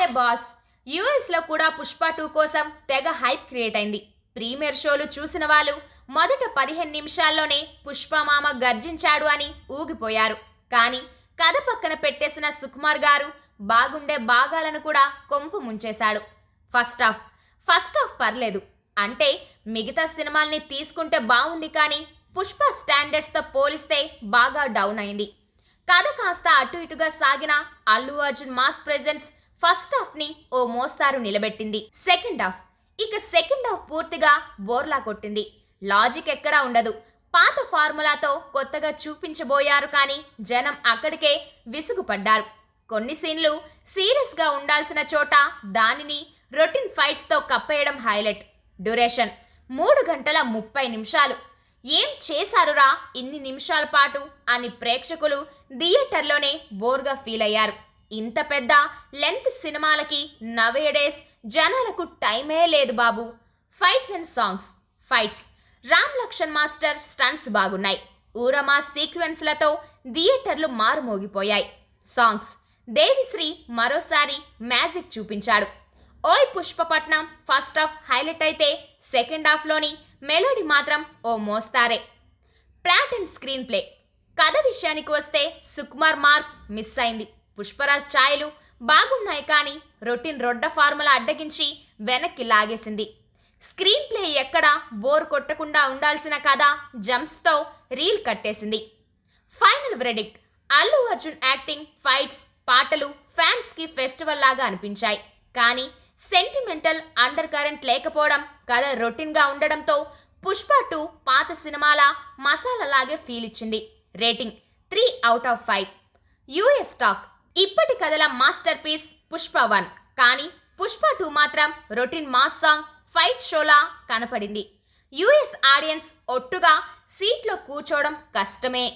అరే బాస్ యుఎస్లో కూడా పుష్ప టూ కోసం తెగ హైప్ క్రియేట్ అయింది. ప్రీమియర్ షోలు చూసిన వాళ్ళు మొదట పదిహేను నిమిషాల్లోనే పుష్పమామ గర్జించాడు అని ఊగిపోయారు. కానీ కథ పక్కన పెట్టేసిన సుకుమార్ గారు బాగుండే భాగాలను కూడా కొంపు ముంచేశాడు. ఫస్ట్ హాఫ్ ఫస్ట్ హాఫ్ పర్లేదు. అంటే మిగతా సినిమాల్ని తీసుకుంటే బాగుంది కానీ పుష్ప స్టాండర్డ్స్తో పోలిస్తే బాగా డౌన్ అయింది. కథ కాస్త అటు ఇటుగా సాగిన Allu Arjun mass presence first హాఫ్ని ఓ మోస్తారు నిలబెట్టింది. Second half. ఇక సెకండ్ హాఫ్ పూర్తిగా బోర్లా కొట్టింది. లాజిక్ ఎక్కడా ఉండదు. పాత ఫార్ములాతో కొత్తగా చూపించబోయారు కానీ జనం అక్కడికే విసుగుపడ్డారు. కొన్ని సీన్లు సీరియస్గా ఉండాల్సిన చోట దానిని రొటీన్ ఫైట్స్తో కప్పేయడం హైలైట్. డ్యూరేషన్. మూడు గంటల ముప్పై నిమిషాలు. ఏం చేశారురా ఇన్ని నిమిషాల పాటు అని ప్రేక్షకులు థియేటర్లోనే బోర్గా ఫీల్ అయ్యారు ఇంత పెద్ద లెంత్ సినిమాలకి నవేడేస్ జనాలకు టైమే లేదు బాబు. Fights and songs fights. Ram Lakshman master stunts బాగున్నాయి. ఊరమా సీక్వెన్స్లతో థియేటర్లు మారుమోగిపోయాయి. సాంగ్స్. దేవిశ్రీ మరోసారి మ్యాజిక్ చూపించాడు. ఓయ్ పుష్పపట్నం ఫస్ట్ హాఫ్ హైలైట్ అయితే సెకండ్ హాఫ్లోని మెలోడీ మాత్రం ఓ మోస్తారే. Plot and screenplay. కథ విషయానికి వస్తే సుకుమార్ మార్క్ మిస్ అయింది. పుష్పరాజ్ ఛాయలు బాగున్నాయి కానీ రొటీన్ రొడ్డ ఫార్ములా అడ్డగించి వెనక్కి లాగేసింది. స్క్రీన్ ప్లే ఎక్కడ బోర్ కొట్టకుండా ఉండాల్సిన కథ జంప్స్తో reel కట్టేసింది. Final verdict Allu Arjun acting fights పాటలు ఫ్యాన్స్కి ఫెస్టివల్ లాగా అనిపించాయి. కానీ సెంటిమెంటల్ అండర్ కరెంట్ లేకపోవడం కథ రొటీన్గా ఉండడంతో పుష్ప టూ పాత సినిమాల మసాలాలాగే ఫీల్ ఇచ్చింది. Rating three out of five US talk ఇప్పటి కథల మాస్టర్ పీస్ పుష్ప వన్. కానీ పుష్ప టూ మాత్రం రొటీన్ మాస్ సాంగ్ ఫైట్ షోలా కనపడింది. యుఎస్ ఆడియన్స్ ఒట్టుగా సీట్లో కూర్చోవడం కష్టమే.